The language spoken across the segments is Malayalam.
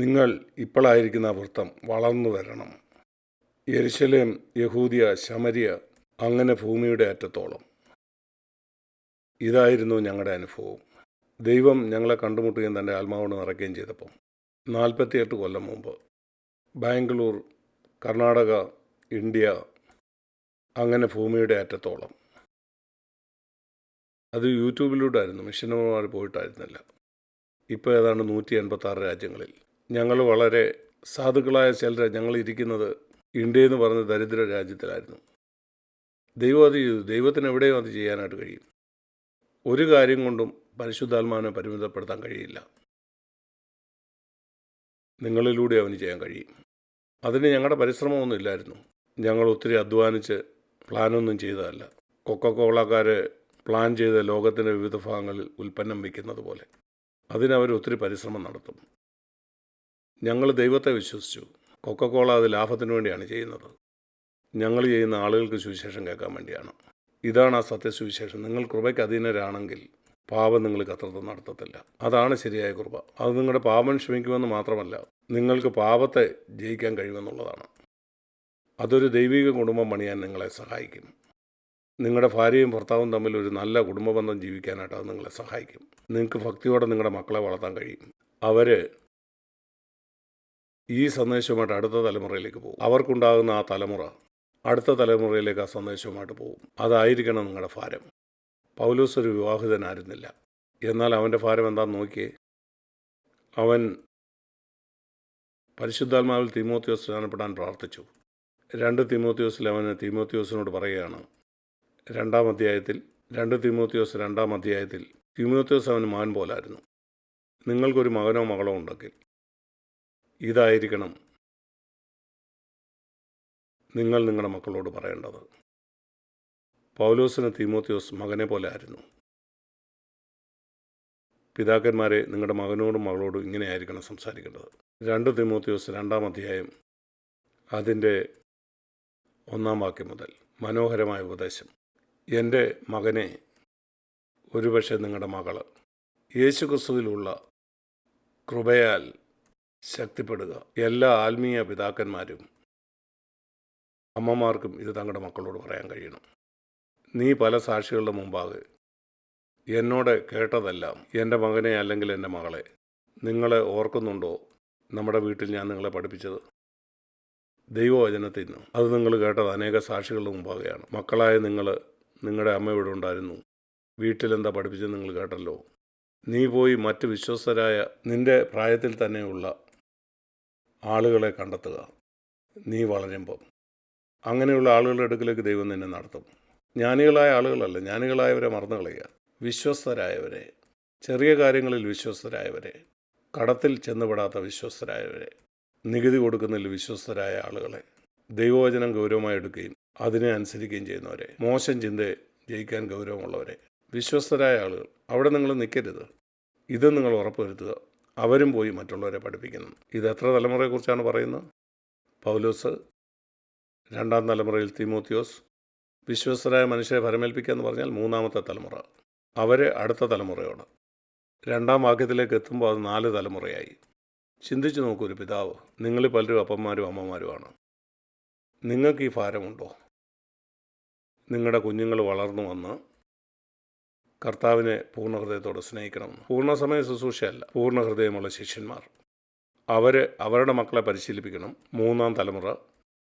നിങ്ങൾ ഇപ്പോഴായിരിക്കുന്ന വൃത്തം വളർന്നു വരണം. യരിശലേം യഹൂദിയ ശമരിയ അങ്ങനെ ഭൂമിയുടെ അറ്റത്തോളം. ഇതായിരുന്നു ഞങ്ങളുടെ അനുഭവം. ദൈവം ഞങ്ങളെ കണ്ടുമുട്ടുകയും തന്റെ ആത്മാവോട് നിറയ്ക്കുകയും ചെയ്തപ്പം നാൽപ്പത്തിയെട്ട് കൊല്ലം മുമ്പ്. ബാംഗ്ലൂർ കർണാടക ഇന്ത്യ അങ്ങനെ ഭൂമിയുടെ അറ്റത്തോളം. അത് യൂട്യൂബിലൂടെ ആയിരുന്നു. മിഷനർമാർ പോയിട്ടായിരുന്നില്ല. ഇപ്പോൾ ഏതാണ്ട് നൂറ്റി എൺപത്താറ് രാജ്യങ്ങളിൽ. ഞങ്ങൾ വളരെ സാധുക്കളായ ചിലർ ഞങ്ങളിരിക്കുന്നത് ഇന്ത്യ എന്ന് പറഞ്ഞ ദരിദ്ര രാജ്യത്തിലായിരുന്നു. ദൈവം അത് ചെയ്തു. ദൈവത്തിന് എവിടെയും അത് ചെയ്യാനായിട്ട് കഴിയും. ഒരു കാര്യം കൊണ്ടും പരിശുദ്ധാത്മാവിനെ പരിമിതപ്പെടുത്താൻ കഴിയില്ല. നിങ്ങളിലൂടെ അവന് ചെയ്യാൻ കഴിയും. അതിന് ഞങ്ങളുടെ പരിശ്രമമൊന്നും ഇല്ലായിരുന്നു. ഞങ്ങൾ ഒത്തിരി അധ്വാനിച്ച് പ്ലാനൊന്നും ചെയ്തതല്ല. കൊക്കക്കോളക്കാർ പ്ലാൻ ചെയ്ത ലോകത്തിന്റെ വിവിധ ഭാഗങ്ങളിൽ ഉൽപ്പന്നം വയ്ക്കുന്നത് പോലെ അതിനവർ ഒത്തിരി പരിശ്രമം നടത്തും. ഞങ്ങൾ ദൈവത്തെ വിശ്വസിച്ചു. കൊക്കക്കോള അത് ലാഭത്തിന് വേണ്ടിയാണ് ചെയ്യുന്നത്. ഞങ്ങൾ ചെയ്യുന്ന ആളുകൾക്ക് സുവിശേഷം കേൾക്കാൻ വേണ്ടിയാണ്. ഇതാണ് ആ സത്യസുവിശേഷം. നിങ്ങൾ കൃപയ്ക്ക് അധീനരാണെങ്കിൽ പാപം നിങ്ങൾ കത്രത്വം നടത്തത്തില്ല. അതാണ് ശരിയായ കൃപ. അത് നിങ്ങളുടെ പാപം ക്ഷമിക്കുമെന്ന് മാത്രമല്ല നിങ്ങൾക്ക് പാപത്തെ ജയിക്കാൻ കഴിയുമെന്നുള്ളതാണ്. അതൊരു ദൈവിക കുടുംബം പണിയാൻ നിങ്ങളെ സഹായിക്കും. നിങ്ങളുടെ ഭാര്യയും ഭർത്താവും തമ്മിൽ ഒരു നല്ല കുടുംബബന്ധം ജീവിക്കാനായിട്ട് അത് നിങ്ങളെ സഹായിക്കും. നിങ്ങൾക്ക് ഭക്തിയോടെ നിങ്ങളുടെ മക്കളെ വളർത്താൻ കഴിയും. അവർ ഈ സന്ദേശവുമായിട്ട് അടുത്ത തലമുറയിലേക്ക് പോകും. അവർക്കുണ്ടാകുന്ന ആ തലമുറ അടുത്ത തലമുറയിലേക്ക് ആ സന്ദേശവുമായിട്ട് പോകും. അതായിരിക്കണം നിങ്ങളുടെ ഭാരം. പൗലോസ് ഒരു വിവാഹിതനായിരുന്നില്ല. എന്നാൽ അവന്റെ ഭാരം എന്താണെന്ന് നോക്കിയേ. അവൻ പരിശുദ്ധാത്മാവിൽ തിമോത്യോസ് സ്നാനപ്പെടാൻ പ്രാർത്ഥിച്ചു. രണ്ട് തിമോത്യോസിൽ അവന് തിമോത്യോസിനോട് പറയുകയാണ്. രണ്ടാം അധ്യായത്തിൽ രണ്ട് തിമോത്യോസ് രണ്ടാം അധ്യായത്തിൽ തിമോത്യോസ് അവന് മാൻ പോലായിരുന്നു. നിങ്ങൾക്കൊരു മകനോ മകളോ ഉണ്ടെങ്കിൽ ഇതായിരിക്കണം നിങ്ങൾ നിങ്ങളുടെ മക്കളോട് പറയേണ്ടത്. പൗലോസിന് തീമോത്യോസ് മകനെ പോലെ ആയിരുന്നു. പിതാക്കന്മാരെ നിങ്ങളുടെ മകനോടും മകളോടും ഇങ്ങനെയായിരിക്കണം സംസാരിക്കേണ്ടത്. രണ്ട് തിമോത്യോസ് രണ്ടാം അധ്യായം അതിന്റെ ഒന്നാം വാക്യം മുതൽ മനോഹരമായ ഉപദേശം. എന്റെ മകനെ ഒരുപക്ഷെ നിങ്ങളുടെ മകൾ യേശുക്രിസ്തുവിലുള്ള കൃപയാൽ ശക്തിപ്പെടുക. എല്ലാ ആത്മീയ പിതാക്കന്മാരും അമ്മമാർക്കും ഇത് തങ്ങളുടെ മക്കളോട് പറയാൻ കഴിയണം. നീ പല സാക്ഷികളുടെ മുമ്പാകെ എന്നോട് കേട്ടതെല്ലാം എന്റെ മകനെ അല്ലെങ്കിൽ എന്റെ മകളെ നിങ്ങളെ ഓർക്കുന്നുണ്ടോ? നമ്മുടെ വീട്ടിൽ ഞാൻ നിങ്ങളെ പഠിപ്പിച്ചത്. ദൈവവചനത്തിൽ നിന്ന് അത് നിങ്ങൾ കേട്ടത് അനേക സാക്ഷികളുടെ മുമ്പാകെയാണ്. മക്കളായ നിങ്ങൾ നിങ്ങളുടെ അമ്മ ഇവിടെ ഉണ്ടായിരുന്നു. വീട്ടിലെന്താ പഠിപ്പിച്ചത് നിങ്ങൾ കേട്ടല്ലോ. നീ പോയി മറ്റ് വിശ്വസ്തരായ നിന്റെ പ്രായത്തിൽ തന്നെയുള്ള ആളുകളെ കണ്ടെത്തുക. നീ വളരുമ്പം അങ്ങനെയുള്ള ആളുകളുടെ അടുക്കിലേക്ക് ദൈവം നിന്നെ നടത്തും. ജ്ഞാനികളായ ആളുകളല്ല ജ്ഞാനികളായവരെ മറന്നു കളയുക. വിശ്വസ്തരായവരെ ചെറിയ കാര്യങ്ങളിൽ വിശ്വസ്തരായവരെ കടത്തിൽ ചെന്നുപെടാത്ത വിശ്വസ്തരായവരെ നികുതി കൊടുക്കുന്നതിൽ വിശ്വസ്തരായ ആളുകളെ ദൈവവചനം ഗൗരവമായി എടുക്കുകയും അതിനെ അനുസരിക്കുകയും ചെയ്യുന്നവരെ മോശം ചിന്തയെ ജയിക്കാൻ ഗൗരവമുള്ളവരെ വിശ്വസ്തരായ ആളുകൾ അവിടെ നിങ്ങൾ നിൽക്കരുത്. ഇത് നിങ്ങൾ ഉറപ്പുവരുത്തുക. അവരും പോയി മറ്റുള്ളവരെ പഠിപ്പിക്കുന്നു. ഇത് എത്ര തലമുറയെക്കുറിച്ചാണ് പറയുന്നത്? പൗലോസ് രണ്ടാം തലമുറയിൽ തിമോത്തിയോസ് വിശ്വസ്തരായ മനുഷ്യരെ ഫലമേൽപ്പിക്കുക എന്ന് പറഞ്ഞാൽ മൂന്നാമത്തെ തലമുറ. അവരെ അടുത്ത തലമുറയോട്. രണ്ടാം വാക്യത്തിലേക്ക് എത്തുമ്പോൾ അത് നാല് തലമുറയായി. ചിന്തിച്ചു നോക്കൂ ഒരു പിതാവ്. നിങ്ങൾ പലരും അപ്പന്മാരും അമ്മമാരുമാണ്. നിങ്ങൾക്ക് ഈ ഭാരമുണ്ടോ? നിങ്ങളുടെ കുഞ്ഞുങ്ങൾ വളർന്നു വന്ന് കർത്താവിനെ പൂർണ ഹൃദയത്തോടെ സ്നേഹിക്കണമെന്ന് പൂർണസമയ ശുശ്രൂഷയല്ല പൂർണ ഹൃദയമുള്ള ശിഷ്യന്മാർ. അവർ അവരുടെ മക്കളെ പരിശീലിപ്പിക്കണം. മൂന്നാം തലമുറ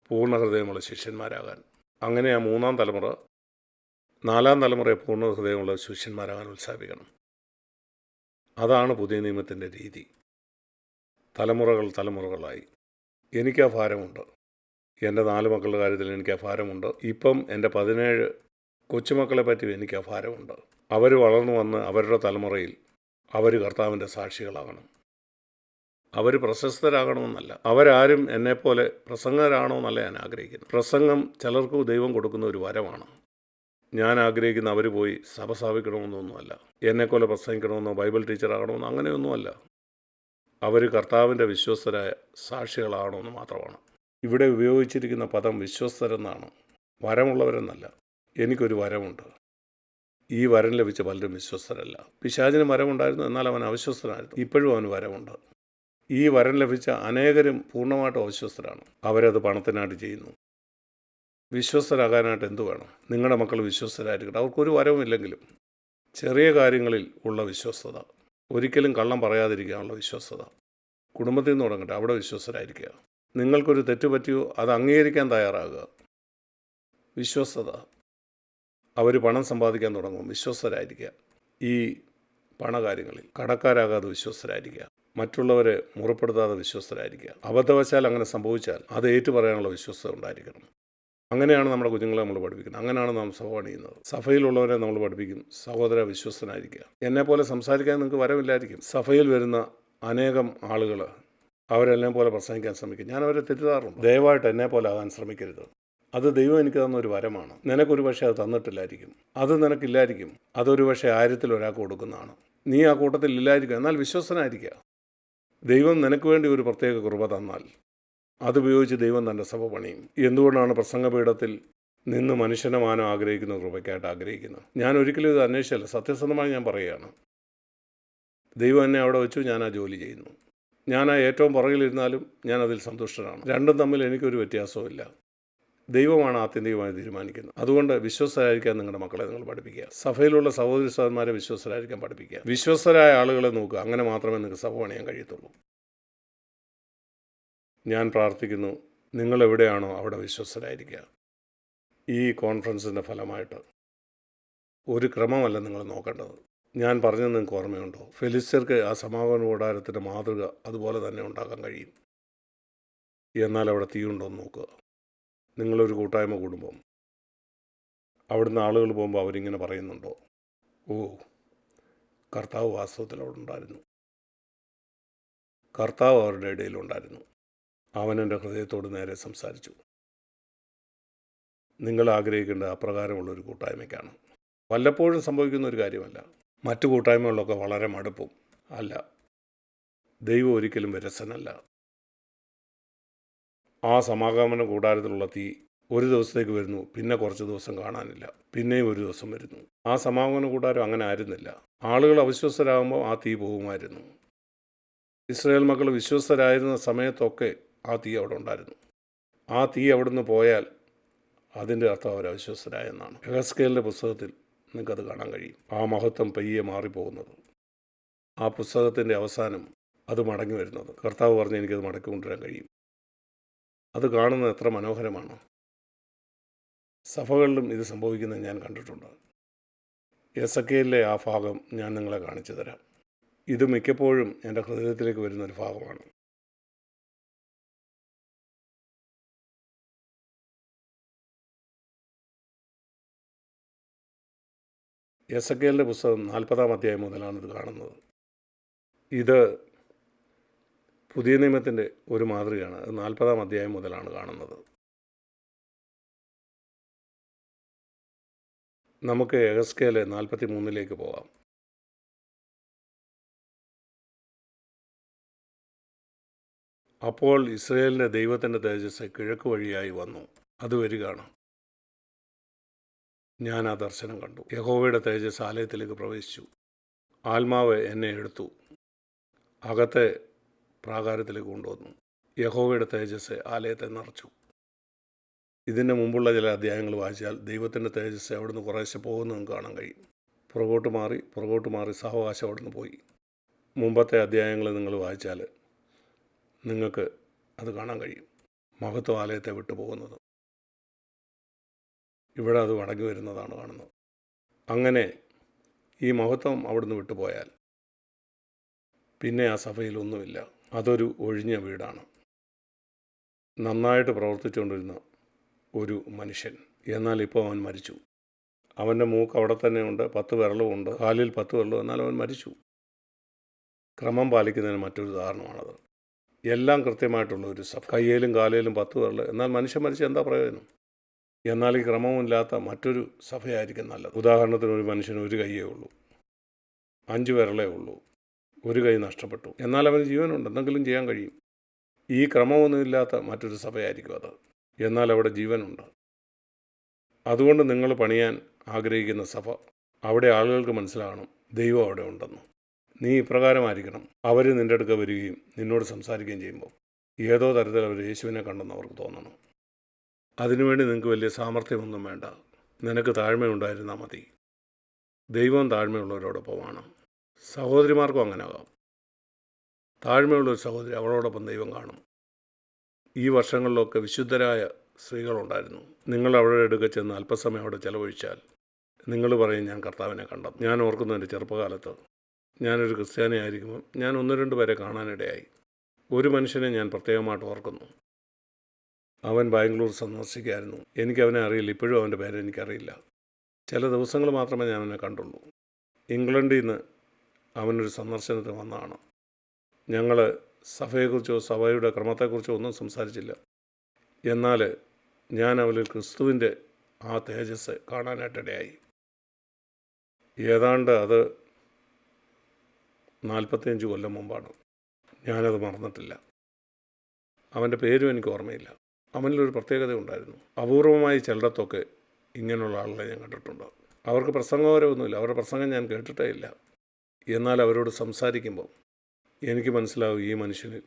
പൂർണ ഹൃദയമുള്ള ശിഷ്യന്മാരാകാൻ. അങ്ങനെ ആ മൂന്നാം തലമുറ നാലാം തലമുറയെ പൂർണ ഹൃദയമുള്ള ശിഷ്യന്മാരാകാൻ ഉത്സാഹിപ്പിക്കണം. അതാണ് പുതിയ നിയമത്തിന്റെ രീതി. തലമുറകൾ തലമുറകളായി. എനിക്ക് ആ ഭാരമുണ്ട്. എന്റെ നാല് മക്കളുടെ കാര്യത്തിൽ എനിക്ക് ആ ഭാരമുണ്ട്. ഇപ്പം എന്റെ പതിനേഴ് കൊച്ചുമക്കളെ പറ്റി എനിക്ക് അഭാരമുണ്ട് ഭാരമുണ്ട് അവർ വളർന്നു വന്ന് അവരുടെ തലമുറയിൽ അവർ കർത്താവിന്റെ സാക്ഷികളാകണം. അവർ പ്രശസ്തരാകണമെന്നല്ല. അവരാരും എന്നെപ്പോലെ പ്രസംഗരാണോന്നല്ല ഞാൻ ആഗ്രഹിക്കുന്നത്. പ്രസംഗം ചിലർക്ക് ദൈവം കൊടുക്കുന്ന ഒരു വരമാണ് ഞാൻ ആഗ്രഹിക്കുന്ന അവർ പോയി സഭ സ്ഥാപിക്കണമെന്നൊന്നുമല്ല. എന്നെപ്പോലെ പ്രസംഗിക്കണമെന്നോ ബൈബിൾ ടീച്ചറാകണമെന്നോ അങ്ങനെയൊന്നുമല്ല. അവർ കർത്താവിന്റെ വിശ്വസ്തരായ സാക്ഷികളാകണമെന്ന് മാത്രമാണ്. ഇവിടെ ഉപയോഗിച്ചിരിക്കുന്ന പദം വിശ്വസ്തരെന്നാണ്. വരമുള്ളവരെന്നല്ല. എനിക്കൊരു വരമുണ്ട് ഈ വരം ലഭിച്ച പലരും വിശ്വസ്തരല്ല. പിശാചിന് വരമുണ്ടായിരുന്നു എന്നാൽ അവൻ അവിശ്വസ്തനായിരുന്നു. ഇപ്പോഴും അവന് വരമുണ്ട് ഈ വരം ലഭിച്ച അനേകരും പൂർണമായിട്ടും അവിശ്വസ്തരാണ്. അവരത് പണത്തിനായിട്ട് ചെയ്യുന്നു. വിശ്വസ്തരാകാനായിട്ട് എന്തു വേണം? നിങ്ങളുടെ മക്കൾ വിശ്വസ്തരായിരിക്കട്ടെ. അവർക്കൊരു വരവുമില്ലെങ്കിലും ചെറിയ കാര്യങ്ങളിൽ ഉള്ള വിശ്വസ്തത ഒരിക്കലും കള്ളം പറയാതിരിക്കാനുള്ള വിശ്വസ്തത കുടുംബത്തിൽ നിന്ന് തുടങ്ങട്ടെ അവിടെ വിശ്വസ്തരായിരിക്കുക. നിങ്ങൾക്കൊരു തെറ്റ് പറ്റിയോ അത് അംഗീകരിക്കാൻ തയ്യാറാകുക. വിശ്വസ്തത. അവർ പണം സമ്പാദിക്കാൻ തുടങ്ങും. വിശ്വസ്തരായിരിക്കുക. ഈ പണകാര്യങ്ങളിൽ കടക്കാരാകാതെ വിശ്വസ്തരായിരിക്കുക. മറ്റുള്ളവരെ മുറപ്പെടുത്താതെ വിശ്വസ്തരായിരിക്കുക. അബദ്ധവശാൽ അങ്ങനെ സംഭവിച്ചാൽ അത് ഏറ്റു പറയാനുള്ള വിശ്വസ്തത ഉണ്ടായിരിക്കണം. അങ്ങനെയാണ് നമ്മുടെ കുഞ്ഞുങ്ങളെ നമ്മൾ പഠിപ്പിക്കുന്നത്. അങ്ങനെയാണ് നാം സഭ പണിയുന്നത് സഭയിലുള്ളവരെ നമ്മൾ പഠിപ്പിക്കും. സഹോദര വിശ്വസ്തനായിരിക്കുക. എന്നെപ്പോലെ സംസാരിക്കാൻ നിങ്ങൾക്ക് വരവില്ലായിരിക്കും. സഭയിൽ വരുന്ന അനേകം ആളുകൾ അവരെല്ലാം പോലെ പ്രസംഗിക്കാൻ ശ്രമിക്കും. ഞാൻ അവരെ തെറ്റിദ്ധാറുണ്ട് ദയവായിട്ട് എന്നെ പോലെ ആകാൻ ശ്രമിക്കരുത്. അത് ദൈവം എനിക്ക് തന്ന ഒരു വരമാണ്. നിനക്കൊരു പക്ഷേ അത് തന്നിട്ടില്ലായിരിക്കും. അത് നിനക്കില്ലായിരിക്കും. അതൊരു പക്ഷേ ആയിരത്തിൽ ഒരാൾക്ക് കൊടുക്കുന്നതാണ്. നീ ആ കൂട്ടത്തിൽ ഇല്ലായിരിക്കും. എന്നാൽ വിശ്വസനായിരിക്കുക ദൈവം നിനക്ക് വേണ്ടി ഒരു പ്രത്യേക കൃപ തന്നാൽ അതുപയോഗിച്ച് ദൈവം തന്റെ സഭ പണിയും. എന്തുകൊണ്ടാണ് പ്രസംഗപീഠത്തിൽ നിന്ന് മനുഷ്യനെ മാനം ആഗ്രഹിക്കുന്ന കൃപയ്ക്കായിട്ട് ആഗ്രഹിക്കുന്നത്? ഞാൻ ഒരിക്കലും ഇത് അന്വേഷിച്ചല്ല. സത്യസന്ധമായി ഞാൻ പറയുകയാണ്. ദൈവം എന്നെ അവിടെ വെച്ചു. ഞാൻ ആ ജോലി ചെയ്യുന്നു. ഞാൻ ആ ഏറ്റവും പുറകിലിരുന്നാലും ഞാൻ അതിൽ സന്തുഷ്ടനാണ്. രണ്ടും തമ്മിൽ എനിക്കൊരു വ്യത്യാസവുമില്ല. ദൈവമാണ് ആത്യന്തികമായി തീരുമാനിക്കുന്നത്. അതുകൊണ്ട് വിശ്വസ്തരായിരിക്കാൻ നിങ്ങളുടെ മക്കളെ നിങ്ങൾ പഠിപ്പിക്കുക. സഭയിലുള്ള സഹോദരി സഹോദരന്മാരെ വിശ്വസ്തരായിരിക്കാൻ പഠിപ്പിക്കുക. വിശ്വസ്തരായ ആളുകളെ നോക്കുക. അങ്ങനെ മാത്രമേ നിങ്ങൾക്ക് സഭ പണിയാൻ കഴിയത്തുള്ളൂ. ഞാൻ പ്രാർത്ഥിക്കുന്നു നിങ്ങൾ എവിടെയാണോ അവിടെ വിശ്വസ്തരായിരിക്കുക. ഈ കോൺഫറൻസിന്റെ ഫലമായിട്ട് ഒരു ക്രമമല്ല നിങ്ങൾ നോക്കേണ്ടത്. ഞാൻ പറഞ്ഞത് നിങ്ങൾക്ക് ഓർമ്മയുണ്ടോ? ഫെലിസ്റ്റർക്ക് ആ സമാപന കൂടാരത്തിന്റെ മാതൃക അതുപോലെ തന്നെ ഉണ്ടാക്കാൻ കഴിയും. എന്നാൽ അവിടെ തീയുണ്ടോ എന്ന് നോക്കുക. നിങ്ങളൊരു കൂട്ടായ്മ കൂടുമ്പോൾ അവിടുന്ന് ആളുകൾ പോകുമ്പോൾ അവരിങ്ങനെ പറയുന്നുണ്ടോ? ഓ കർത്താവ് വാസ്തവത്തിൽ അവിടെ ഉണ്ടായിരുന്നു. കർത്താവ് അവരുടെ ഇടയിലുണ്ടായിരുന്നു അവൻ എന്റെ ഹൃദയത്തോട് നേരെ സംസാരിച്ചു. നിങ്ങൾ ആഗ്രഹിക്കേണ്ട അപ്രകാരമുള്ള ഒരു കൂട്ടായ്മയ്ക്കാണ്. വല്ലപ്പോഴും സംഭവിക്കുന്ന ഒരു കാര്യമല്ല. മറ്റു കൂട്ടായ്മകളിലൊക്കെ വളരെ മടുപ്പും. അല്ല ദൈവം ഒരിക്കലും വിരസനല്ല. ആ സമാഗമന കൂടാരത്തിലുള്ള തീ ഒരു ദിവസത്തേക്ക് വരുന്നു പിന്നെ കുറച്ച് ദിവസം കാണാനില്ല പിന്നെയും ഒരു ദിവസം വരുന്നു. ആ സമാഗമന കൂടാരം അങ്ങനെ ആയിരുന്നില്ല. ആളുകൾ അവിശ്വസ്തരാകുമ്പോൾ ആ തീ പോകുമായിരുന്നു. ഇസ്രായേൽ മക്കൾ വിശ്വസ്തരായിരുന്ന സമയത്തൊക്കെ ആ തീ അവിടെ ഉണ്ടായിരുന്നു. ആ തീ അവിടുന്ന് പോയാൽ അതിന്റെ അർത്ഥം അവർ അവിശ്വസ്തരായെന്നാണ് ഹെഗസ്കേലിന്റെ പുസ്തകത്തിൽ നിങ്ങൾക്കത് കാണാൻ കഴിയും. ആ മഹത്വം പയ്യെ മാറിപ്പോകുന്നത്. ആ പുസ്തകത്തിന്റെ അവസാനം അത് മടങ്ങി വരുന്നത്. കർത്താവ് പറഞ്ഞ് എനിക്കത് മടക്കി കൊണ്ടുവരാൻ കഴിയും. അത് കാണുന്നത് എത്ര മനോഹരമാണ്. സഭകളിലും ഇത് സംഭവിക്കുന്നത് ഞാൻ കണ്ടിട്ടുണ്ട്. എസ് കെയിലെ ആ ഭാഗം ഞാൻ നിങ്ങളെ കാണിച്ചു തരാം. ഇത് മിക്കപ്പോഴും എന്റെ ഹൃദയത്തിലേക്ക് വരുന്നൊരു ഭാഗമാണ്. എസ് കെയിലെ പുസ്തകം നാൽപ്പതാം അധ്യായം മുതലാണ് ഇത് കാണുന്നത്. ഇത് പുതിയ നിയമത്തിന്റെ ഒരു മാതൃകയാണ്. അത് നാൽപ്പതാം അധ്യായം മുതലാണ് കാണുന്നത്. നമുക്ക് എഗസ്കേൽ നാൽപ്പത്തി മൂന്നിലേക്ക് പോകാം. അപ്പോൾ ഇസ്രയേലിന്റെ ദൈവത്തിന്റെ തേജസ് കിഴക്ക് വഴിയായി വന്നു. അത് വരികയാണ്. ഞാൻ ആ ദർശനം കണ്ടു. യഹോവയുടെ തേജസ് ആലയത്തിലേക്ക് പ്രവേശിച്ചു. ആത്മാവ് എന്നെ എടുത്തു. അകത്തെ പ്രാകാരത്തിലേക്ക് കൊണ്ടുവന്നു. യഹോവയുടെ തേജസ് ആലയത്തെ നിറച്ചു. ഇതിന്റെ മുമ്പുള്ള ചില അധ്യായങ്ങൾ വായിച്ചാൽ ദൈവത്തിന്റെ തേജസ് അവിടുന്ന് കുറേശ്ശെ പോകുന്നു നമുക്ക് കാണാൻ കഴിയും. പുറകോട്ട് മാറി പുറകോട്ട് മാറി സാവകാശം അവിടുന്ന് പോയി. മുമ്പത്തെ അധ്യായങ്ങൾ നിങ്ങൾ വായിച്ചാൽ നിങ്ങൾക്ക് അത് കാണാൻ കഴിയും. മഹത്വ ആലയത്തെ വിട്ടു പോകുന്നത്. ഇവിടെ അത് മടങ്ങി വരുന്നതാണ് കാണുന്നത്. അങ്ങനെ ഈ മഹത്വം അവിടുന്ന് വിട്ടുപോയാൽ പിന്നെ ആ സഭയിൽ ഒന്നുമില്ല. അതൊരു ഒഴിഞ്ഞ വീടാണ്. നന്നായിട്ട് പ്രവർത്തിച്ചുകൊണ്ടിരുന്ന ഒരു മനുഷ്യൻ. എന്നാൽ ഇപ്പോൾ അവൻ മരിച്ചു. അവന്റെ മൂക്ക് അവിടെ തന്നെയുണ്ട് പത്ത് വിരളുമുണ്ട് കാലിൽ പത്ത് വിരലും. എന്നാൽ അവൻ മരിച്ചു. ക്രമം പാലിക്കുന്നതിന് മറ്റൊരു ഉദാഹരണമാണത്. എല്ലാം കൃത്യമായിട്ടുള്ള ഒരു സഭ. കയ്യിലും കാലയിലും പത്ത് വിരൽ എന്നാൽ മനുഷ്യൻ മരിച്ച എന്താ പ്രയോജനം? എന്നാൽ ഈ ക്രമമില്ലാത്ത മറ്റൊരു സഭയായിരിക്കും നല്ലത്. ഉദാഹരണത്തിന് ഒരു മനുഷ്യന് ഒരു കയ്യേ ഉള്ളൂ. അഞ്ച് വിരലേ ഉള്ളൂ. ഒരു കൈ നഷ്ടപ്പെട്ടു. എന്നാൽ അവന് ജീവനുണ്ട്. എന്തെങ്കിലും ചെയ്യാൻ കഴിയും. ഈ ക്രമമൊന്നുമില്ലാത്ത മറ്റൊരു സഭയായിരിക്കും അത്. എന്നാൽ അവിടെ ജീവനുണ്ട്. അതുകൊണ്ട് നിങ്ങൾ പണിയാൻ ആഗ്രഹിക്കുന്ന സഭ അവിടെ ആളുകൾക്ക് മനസ്സിലാകണം. ദൈവം അവിടെ ഉണ്ടെന്ന്. നീ ഇപ്രകാരമായിരിക്കണം. അവർ നിന്റെ അടുക്ക വരികയും നിന്നോട് സംസാരിക്കുകയും ചെയ്യുമ്പോൾ. ഏതോ തരത്തിൽ അവർ യേശുവിനെ കണ്ടെന്ന് അവർക്ക് തോന്നണം. അതിനുവേണ്ടി നിങ്ങൾക്ക് വലിയ സാമർഥ്യമൊന്നും വേണ്ട. നിനക്ക് താഴ്മയുണ്ടായിരുന്നാൽ മതി. ദൈവം താഴ്മയുള്ളവരോടൊപ്പമാണ്. സഹോദരിമാർക്കും അങ്ങനെ ആകാം താഴ്മയുള്ള ഒരു സഹോദരി അവളോടൊപ്പം ദൈവം കാണും. ഈ വർഷങ്ങളിലൊക്കെ വിശുദ്ധരായ സ്ത്രീകളുണ്ടായിരുന്നു. നിങ്ങൾ അവരുടെ എടുക്ക ചെന്ന് അല്പസമയം അവിടെ ചെലവഴിച്ചാൽ നിങ്ങൾ പറയും ഞാൻ കർത്താവിനെ കണ്ടത് ഞാൻ ഓർക്കുന്നു എന്റെ ചെറുപ്പകാലത്ത് ഞാനൊരു ക്രിസ്ത്യാനി ആയിരിക്കുമ്പോൾ ഞാൻ ഒന്ന് രണ്ട് പേരെ കാണാനിടയായി. ഒരു മനുഷ്യനെ ഞാൻ പ്രത്യേകമായിട്ട് ഓർക്കുന്നു. അവൻ ബാംഗ്ലൂർ സന്ദർശിക്കായിരുന്നു എനിക്കവനെ അറിയില്ല. ഇപ്പോഴും അവന്റെ പേര് എനിക്കറിയില്ല. ചില ദിവസങ്ങൾ മാത്രമേ ഞാൻ അവനെ കണ്ടുള്ളൂ. ഇംഗ്ലണ്ടിൽ നിന്ന് അവനൊരു സന്ദർശനത്തിന് വന്നതാണ്. ഞങ്ങൾ സഭയെക്കുറിച്ചോ സഭയുടെ ക്രമത്തെക്കുറിച്ചോ ഒന്നും സംസാരിച്ചില്ല. എന്നാൽ ഞാൻ അവനിൽ ക്രിസ്തുവിന്റെ ആ തേജസ് കാണാനായിട്ടിടയായി. ഏതാണ്ട് അത് നാൽപ്പത്തിയഞ്ച് കൊല്ലം മുമ്പാണ്. ഞാനത് മറന്നിട്ടില്ല. അവന്റെ പേരും എനിക്ക് ഓർമ്മയില്ല. അവനിലൊരു പ്രത്യേകത ഉണ്ടായിരുന്നു അപൂർവമായി ചിലടത്തൊക്കെ ഇങ്ങനെയുള്ള ആളുകളെ ഞാൻ കണ്ടിട്ടുണ്ട്. അവർക്ക് പ്രസംഗപരമൊന്നുമില്ല. അവരുടെ പ്രസംഗം ഞാൻ കേട്ടിട്ടേ ഇല്ല. എന്നാൽ അവരോട് സംസാരിക്കുമ്പോൾ എനിക്ക് മനസ്സിലാവും ഈ മനുഷ്യന്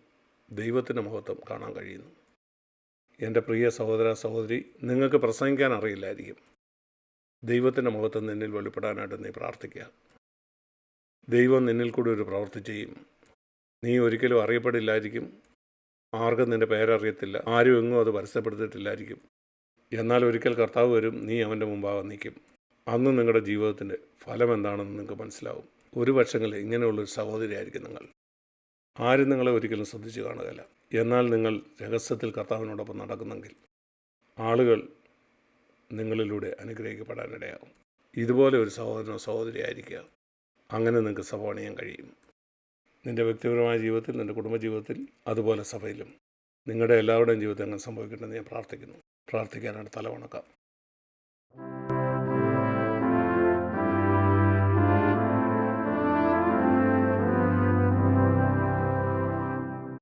ദൈവത്തിന്റെ മഹത്വം കാണാൻ കഴിയുന്നു. എന്റെ പ്രിയ സഹോദര സഹോദരി നിങ്ങൾക്ക് പ്രസംഗിക്കാൻ അറിയില്ലായിരിക്കും. ദൈവത്തിന്റെ മഹത്വം നിന്നിൽ വെളിപ്പെടാനായിട്ട് നീ പ്രാർത്ഥിക്കുക. ദൈവം നിന്നിൽ കൂടി ഒരു പ്രവൃത്തി ചെയ്യും. നീ ഒരിക്കലും അറിയപ്പെടില്ലായിരിക്കും. ആർക്കും നിന്റെ പേരറിയത്തില്ല. ആരും എങ്ങും അത് പരസ്യപ്പെടുത്തിയിട്ടില്ലായിരിക്കും. എന്നാൽ ഒരിക്കൽ കർത്താവ് വരും നീ അവന്റെ മുമ്പാകെ നിൽക്കും. അന്ന് നിങ്ങളുടെ ജീവിതത്തിന്റെ ഫലം എന്താണെന്ന് നിങ്ങൾക്ക് മനസ്സിലാവും. ഒരു പക്ഷങ്ങളിൽ ഇങ്ങനെയുള്ളൊരു സഹോദരിയായിരിക്കും നിങ്ങൾ. ആരും നിങ്ങളെ ഒരിക്കലും ശ്രദ്ധിച്ചു കാണുകയില്ല. എന്നാൽ നിങ്ങൾ രഹസ്യത്തിൽ കർത്താവിനോടൊപ്പം നടക്കുന്നെങ്കിൽ ആളുകൾ നിങ്ങളിലൂടെ അനുഗ്രഹിക്കപ്പെടാനിടയാകും. ഇതുപോലെ ഒരു സഹോദരനോ സഹോദരിയായിരിക്കുക അങ്ങനെ നിങ്ങൾക്ക് സഭ കഴിയും. നിന്റെ വ്യക്തിപരമായ ജീവിതത്തിൽ നിന്റെ കുടുംബജീവിതത്തിൽ അതുപോലെ സഭയിലും. നിങ്ങളുടെ എല്ലാവരുടെയും ജീവിതത്തിൽ അങ്ങനെ എന്ന് ഞാൻ പ്രാർത്ഥിക്കുന്നു. പ്രാർത്ഥിക്കാനാണ് തലവണക്കാം